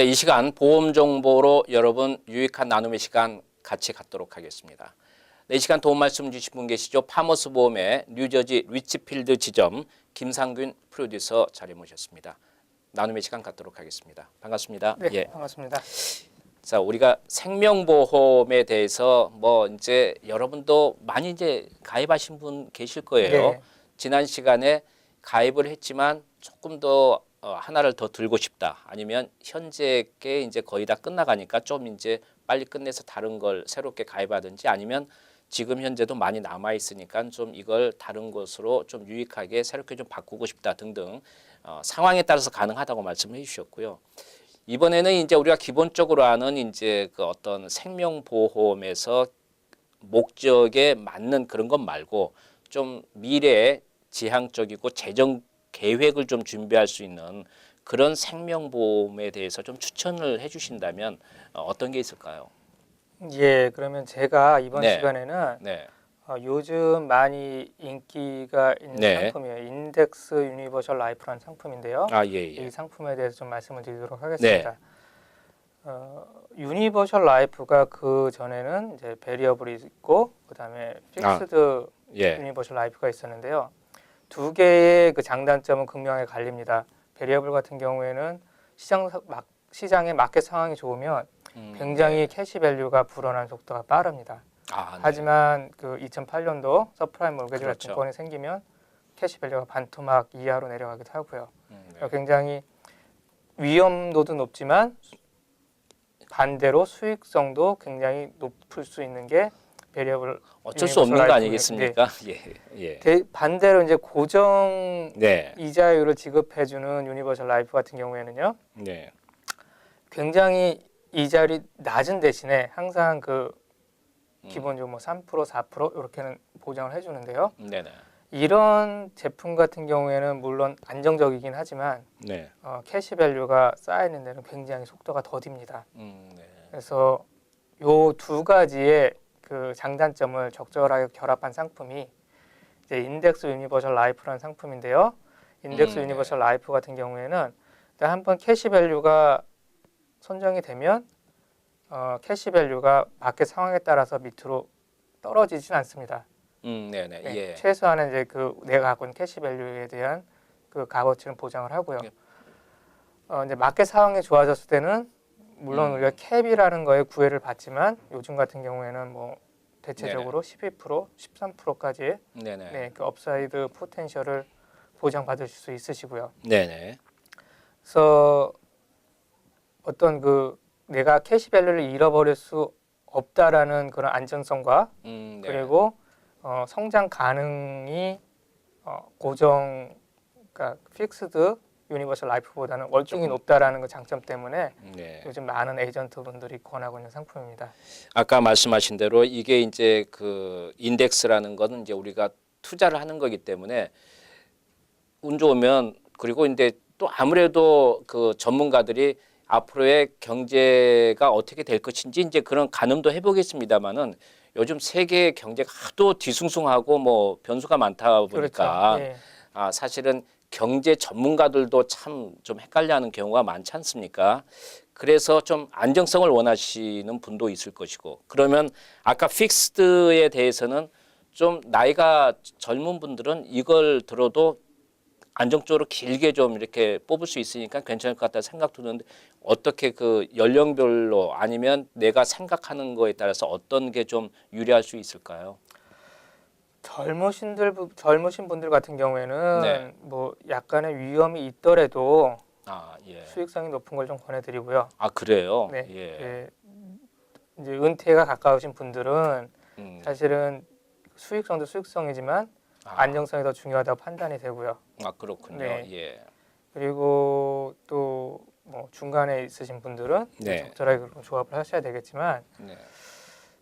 네, 이 시간 보험 정보로 여러분 유익한 나눔의 시간 같이 갖도록 하겠습니다. 네, 이 시간 도움 말씀 주신 분 계시죠? 파머스 보험의 뉴저지 리치필드 지점 김상균 프로듀서 자리 모셨습니다. 나눔의 시간 갖도록 하겠습니다. 반갑습니다. 네, 예. 반갑습니다. 자, 우리가 생명보험에 대해서 뭐 이제 여러분도 많이 이제 가입하신 분 계실 거예요. 네. 지난 시간에 가입을 했지만 조금 더 어, 하나를 더 들고 싶다. 아니면 현재 게 이제 거의 다 끝나가니까 좀 이제 빨리 끝내서 다른 걸 새롭게 가입하든지 아니면 지금 현재도 많이 남아 있으니까 좀 이걸 다른 것으로 좀 유익하게 새롭게 좀 바꾸고 싶다 등등 어, 상황에 따라서 가능하다고 말씀해 주셨고요. 이번에는 이제 우리가 기본적으로 아는 이제 그 어떤 생명보험에서 목적에 맞는 그런 것 말고 좀 미래에 지향적이고 재정 계획을 좀 준비할 수 있는 그런 생명보험에 대해서 좀 추천을 해주신다면 어, 어떤 게 있을까요? 예, 그러면 제가 이번 네. 시간에는 네, 어, 요즘 많이 인기가 있는 네. 상품이에요. 인덱스 유니버셜 라이프라는 상품인데요. 아 예, 이 예, 상품에 대해서 좀 말씀을 드리도록 하겠습니다. 어, 유니버셜 라이프가 그 전에는 이제 베리어블이 있고 그다음에 픽스드 예, 유니버셜 라이프가 있었는데요. 두 개의 그 장단점은 극명하게 갈립니다. 베리어블 같은 경우에는 시장 사- 막, 시장의 마켓 상황이 좋으면 음, 굉장히 캐시 밸류가 불어나는 속도가 빠릅니다. 아, 네. 하지만 그 2008년도 서프라임 몰게지 그렇죠. 같은 건이 생기면 캐시 밸류가 반토막 이하로 내려가기도 하고요. 음, 네. 그러니까 굉장히 위험도도 높지만 반대로 수익성도 굉장히 높을 수 있는 게 베리어블 어쩔 수 없는 거 아니겠습니까? 예, 예, 대- 반대로 이제 고정 네, 이자율을 지급해주는 유니버셜 라이프 같은 경우에는요 네, 굉장히 이자율이 낮은 대신에 항상 그 음. 기본적으로 뭐3% 4% 이렇게는 보장을 해주는데요. 네, 네, 이런 제품 같은 경우에는 물론 안정적이긴 하지만 네, 어, 캐시 밸류가 쌓이는 데는 굉장히 속도가 더딥니다. 음, 네, 그래서 요 두 가지의 그 장단점을 적절하게 결합한 상품이 이제 인덱스 유니버셜 라이프라는 상품인데요. 인덱스 음, 네. 유니버셜 라이프 같은 경우에는 일단 한번 캐시 밸류가 선정이 되면 어, 캐시 밸류가 마켓 상황에 따라서 밑으로 떨어지진 않습니다. 음, 네, 네, 네, 예, 최소한은 이제 그 내가 갖고 있는 캐시 밸류에 대한 그 값어치는 보장을 하고요. 예. 어, 이제 마켓 상황이 좋아졌을 때는 물론 음. 우리가 캡이라는 거에 구애를 받지만 요즘 같은 경우에는 뭐 대체적으로 12% 13%까지 네, 네, 네, 그 업사이드 포텐셜을 보장받으실 수 있으시고요. 네, 네, 그래서 어떤 그 내가 캐시 밸류를 잃어버릴 수 없다라는 그런 안정성과 음, 네. 그리고 어, 성장 가능이 어, 고정 그러니까 픽스드 유니버셜 라이프보다는 월등히 조금. 높다라는 그 장점 때문에 네. 요즘 많은 에이전트 분들이 권하고 있는 상품입니다. 아까 말씀하신 대로 이게 이제 그 인덱스라는 거는 이제 우리가 투자를 하는 거기 때문에 운 좋으면 그리고 이제 또 아무래도 그 전문가들이 앞으로의 경제가 어떻게 될 것인지 이제 그런 가늠도 해보겠습니다만은 요즘 세계 경제가 하도 뒤숭숭하고 뭐 변수가 많다 보니까 그렇죠. 예. 아, 사실은 경제 전문가들도 참 좀 헷갈려하는 경우가 많지 않습니까? 그래서 좀 안정성을 원하시는 분도 있을 것이고 그러면 아까 픽스드에 대해서는 좀 나이가 젊은 분들은 이걸 들어도 안정적으로 길게 좀 이렇게 뽑을 수 있으니까 괜찮을 것 같다 생각 드는데 어떻게 그 연령별로 아니면 내가 생각하는 거에 따라서 어떤 게 좀 유리할 수 있을까요? 젊으신들 부- 젊으신 분들 같은 경우에는 네. 뭐 약간의 위험이 있더라도 아 예. 수익성이 높은 걸 좀 권해드리고요. 아 그래요? 네. 예. 예. 이제 은퇴가 가까우신 분들은 음. 사실은 수익성도 수익성이지만 아. 안정성이 더 중요하다고 판단이 되고요. 아 그렇군요. 네. 예. 그리고 또 뭐 중간에 있으신 분들은 네. 적절하게 조합을 하셔야 되겠지만 네.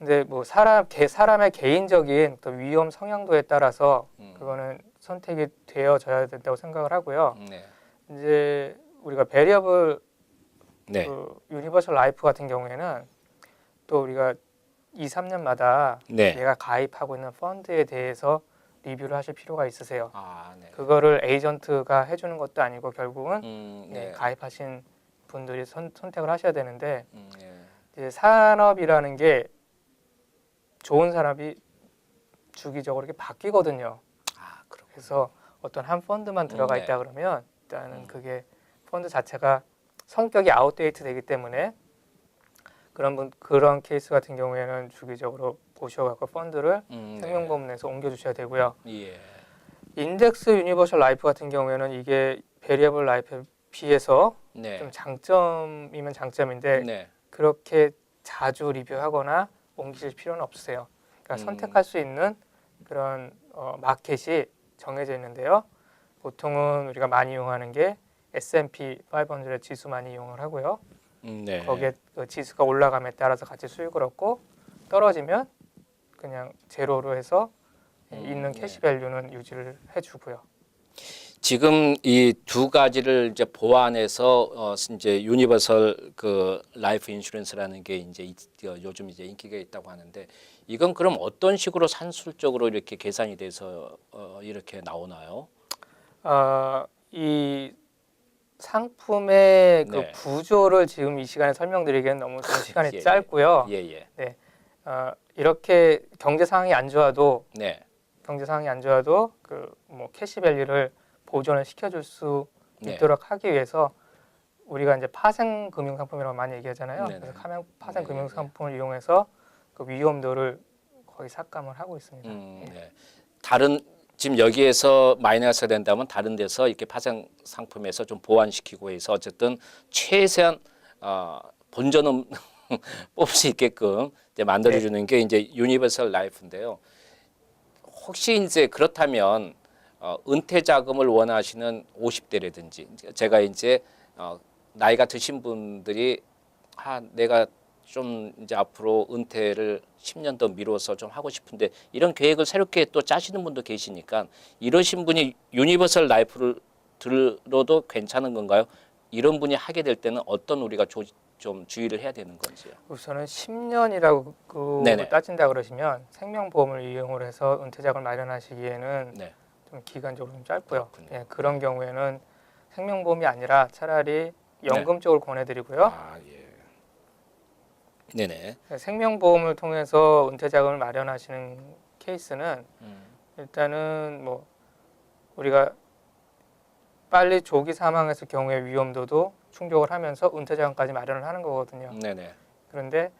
근데 뭐 사람 개, 사람의 개인적인 또 위험 성향도에 따라서 음. 그거는 선택이 되어져야 된다고 생각을 하고요. 네. 이제 우리가 베리어블 네. 그 유니버셜 라이프 같은 경우에는 또 우리가 2, 3년마다 네. 내가 가입하고 있는 펀드에 대해서 리뷰를 하실 필요가 있으세요. 아, 네. 그거를 에이전트가 해주는 것도 아니고 결국은 음, 네, 네. 가입하신 분들이 선, 선택을 하셔야 되는데 음, 예. 이제 산업이라는 게 좋은 산업이 주기적으로 이렇게 바뀌거든요. 아, 그렇 그래서 어떤 한 펀드만 들어가 네. 있다 그러면 일단은 음. 그게 펀드 자체가 성격이 아웃데이트 되기 때문에 그런 분 그런 케이스 같은 경우에는 주기적으로 보셔갖고 펀드를 음, 네. 생명보험 내서 옮겨주셔야 되고요. 예. 인덱스 유니버셜 라이프 같은 경우에는 이게 베리어블 라이프에 비해서 네. 좀 장점이면 장점인데 네. 그렇게 자주 리뷰하거나 옮기실 필요는 없으세요. 그러니까 음. 선택할 수 있는 그런 어, 마켓이 정해져 있는데요. 보통은 우리가 많이 이용하는 게 S&P 500 지수 많이 이용을 하고요. 음, 네. 거기에 그 지수가 올라감에 따라서 같이 수익을 얻고 떨어지면 그냥 제로로 해서 음, 있는 네. 캐시 밸류는 유지를 해주고요. 지금 이 두 가지를 이제 보완해서 어 이제 유니버설 그 라이프 인슈런스라는 게 이제 이- 어, 요즘 이제 인기가 있다고 하는데 이건 그럼 어떤 식으로 산술적으로 이렇게 계산이 돼서 어 이렇게 나오나요? 어, 이 상품의 그 네. 구조를 지금 이 시간에 설명드리기엔 너무 좀 시간이 예, 예. 짧고요. 예, 예. 어, 이렇게 경제 상황이 안 좋아도 네. 경제 상황이 안 좋아도 그 뭐 캐시 밸류를 보존을 시켜줄 수 네. 있도록 하기 위해서 우리가 이제 파생 금융 상품이라고 많이 얘기하잖아요. 네네. 그래서 파생, 파생 네, 금융 네. 상품을 이용해서 그 위험도를 거의 삭감을 하고 있습니다. 음, 예. 네. 다른 지금 여기에서 마이너스가 된다면 다른 데서 이렇게 파생 상품에서 좀 보완시키고 해서 어쨌든 최대한 어, 본전은 뽑을 수 있게끔 이제 만들어주는 게 이제 유니버설 라이프인데요. 혹시 이제 그렇다면 어, 은퇴 자금을 원하시는 50대라든지 제가 이제 어, 나이가 드신 분들이 아 내가 좀 이제 앞으로 은퇴를 10년 더 미뤄서 좀 하고 싶은데 이런 계획을 새롭게 또 짜시는 분도 계시니까 이러신 분이 유니버설 라이프를 들어도 괜찮은 건가요? 이런 분이 하게 될 때는 어떤 우리가 조, 좀 주의를 해야 되는 건지요? 우선은 10년이라고 그 네네. 따진다 그러시면 생명보험을 이용을 해서 은퇴작을 마련하시기에는 네. 좀 기간적으로 좀 짧고요. 그렇군요. 예, 그런 경우에는 생명보험이 아니라 차라리 연금 쪽을 권해드리고요. 아 예. 네네. 생명보험을 통해서 은퇴자금을 마련하시는 케이스는 음. 일단은 뭐 우리가 빨리 조기 사망했을 경우의 위험도도 충족을 하면서 은퇴자금까지 마련을 하는 거거든요. 네네. 그런데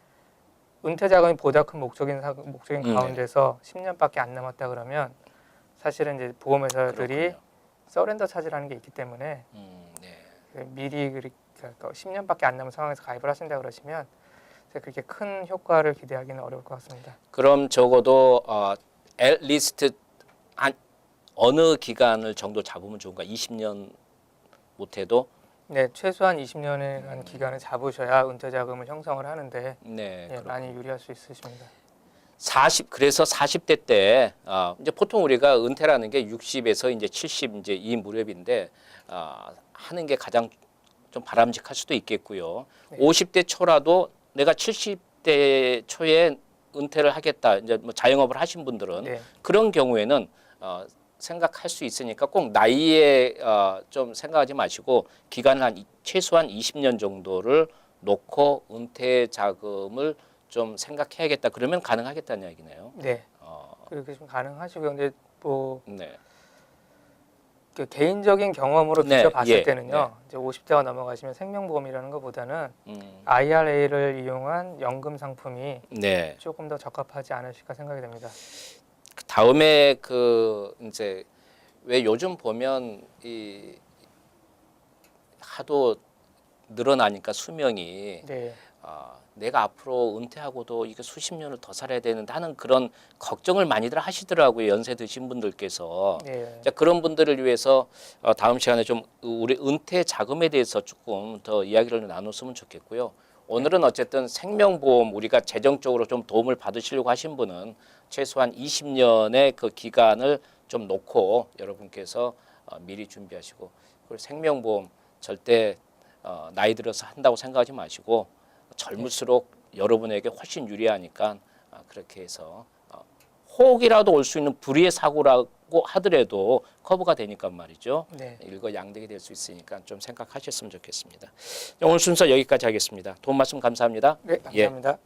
은퇴자금이 보다 큰 목적인 사, 목적인 음, 가운데서 10년밖에 안 남았다 그러면 사실은 이제 보험회사들이 그렇군요. 서렌더 차지라는 게 있기 때문에 음, 네. 그 미리 그렇게 10년밖에 안 남은 상황에서 가입을 하신다 그러시면 그렇게 큰 효과를 기대하기는 어려울 것 같습니다. 그럼 적어도 어, 앨리스트 한 어느 기간을 정도 잡으면 좋은가? 20년 못해도 네, 최소한 20년의 기간을 잡으셔야 은퇴 자금을 형성을 하는데 네. 예. 많이 유리할 수 있으십니다. 40 그래서 40대 때 어, 이제 보통 우리가 은퇴라는 게 60에서 이제 70 이제 이 무렵인데 어, 하는 게 가장 좀 바람직할 수도 있겠고요. 네. 50대 초라도 내가 70대 초에 은퇴를 하겠다 이제 뭐 자영업을 하신 분들은 네, 그런 경우에는 어, 생각할 수 있으니까 꼭 나이에 어, 좀 생각하지 마시고 기간을 한 이- 최소한 20년 정도를 놓고 은퇴 자금을 좀 생각해야겠다. 그러면 가능하겠다는 얘기네요. 네, 어, 그렇게 좀 가능하시고요. 근데 뭐 네. 그 개인적인 경험으로 네, 비춰봤을 예, 때는요. 이제 50대가 넘어가시면 생명보험이라는 것보다는 음, IRA를 이용한 연금 상품이 네. 조금 더 적합하지 않으실까 생각이 됩니다. 그 다음에 그 이제 왜 요즘 보면 이 하도 늘어나니까 수명이 네, 아, 내가 앞으로 은퇴하고도 이게 수십 년을 더 살아야 되는데 하는 그런 걱정을 많이들 하시더라고요. 연세 드신 분들께서. 네, 자, 그런 분들을 위해서 어, 다음 시간에 좀 우리 은퇴 자금에 대해서 조금 더 이야기를 나눴으면 좋겠고요. 오늘은 어쨌든 생명보험 우리가 재정적으로 좀 도움을 받으시려고 하신 분은 최소한 20년의 그 기간을 좀 놓고 여러분께서 어, 미리 준비하시고 그리고 생명보험 절대 어, 나이 들어서 한다고 생각하지 마시고 젊을수록 여러분에게 훨씬 유리하니까 어, 그렇게 해서 어, 혹이라도 올 수 있는 불의의 사고라도 된다고 하더라도 커브가 되니까 말이죠. 네. 일거양득이 될 수 있으니까 좀 생각하셨으면 좋겠습니다. 오늘 순서 여기까지 하겠습니다. 도움 말씀 감사합니다. 네, 예. 감사합니다.